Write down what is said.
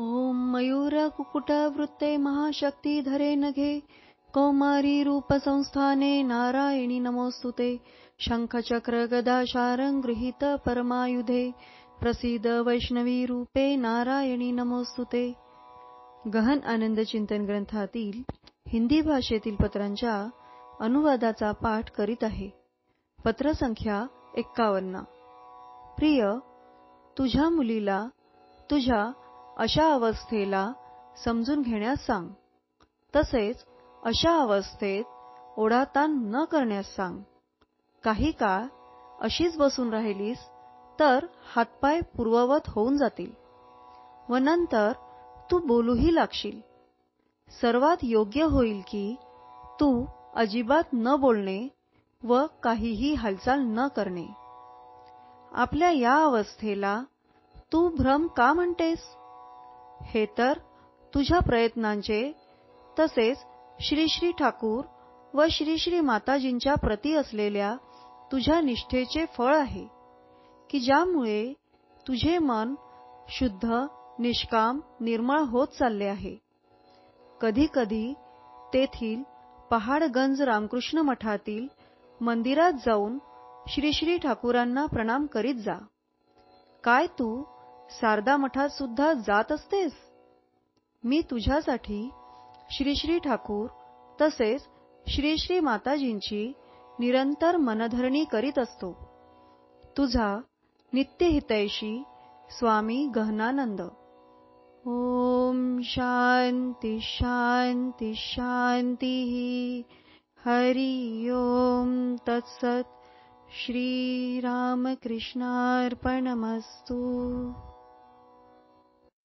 ॐ मयूरकुकुटवृत्ते महाशक्तिधरे नघे कौमारी रूपसंस्थाने नारायणी नमोऽस्तु ते शङ्खचक्रगदाशारं गृहीत परमायुधे प्रसीद वैष्णवी रूपे नारायणी नमोऽस्तु ते गहन आनंद चिंतन ग्रंथातील हिंदी भाषेतील पत्रांच्या अनुवादाचा पाठ करीत आहे. पत्र संख्या एक्कावन्न. प्रिय तुझ्या मुलीला तुझ्या अशा अवस्थेला समजून घेण्यास सांग. तसेच अशा अवस्थेत ओढाताण न करण्यास सांग. काही काळ अशीच बसून राहिलीस तर हातपाय पूर्ववत होऊन जातील व नंतर तू बोलूही लागशील. सर्वात योग्य होईल की तू अजिबात न बोलणे व काहीही हालचाल न करणे. आपल्या या अवस्थेला तू भ्रम का म्हणतेस? हे तर तुझ्या प्रयत्नांचे तसेच श्री श्री ठाकूर व श्री श्री माताजींच्या प्रती असलेल्या तुझ्या निष्ठेचे फळ आहे की ज्यामुळे तुझे मन शुद्ध निष्काम निर्मळ होत चालले आहे. कधी कधी तेथील पहाडगंज रामकृष्ण मठातील मंदिरात जाऊन श्री श्री ठाकूरांना प्रणाम करीत जा. काय तू शारदा मठात सुद्धा जात असतेस? मी तुझ्यासाठी श्री श्री ठाकूर तसेच श्री श्री माताजींची निरंतर मनधरणी करीत असतो. तुझा नित्यहितैषी स्वामी गहनानंद. ओम शांती शांती शांती. हरि ओम तत्सत. श्रीरामकृष्णार्पणमस्तू.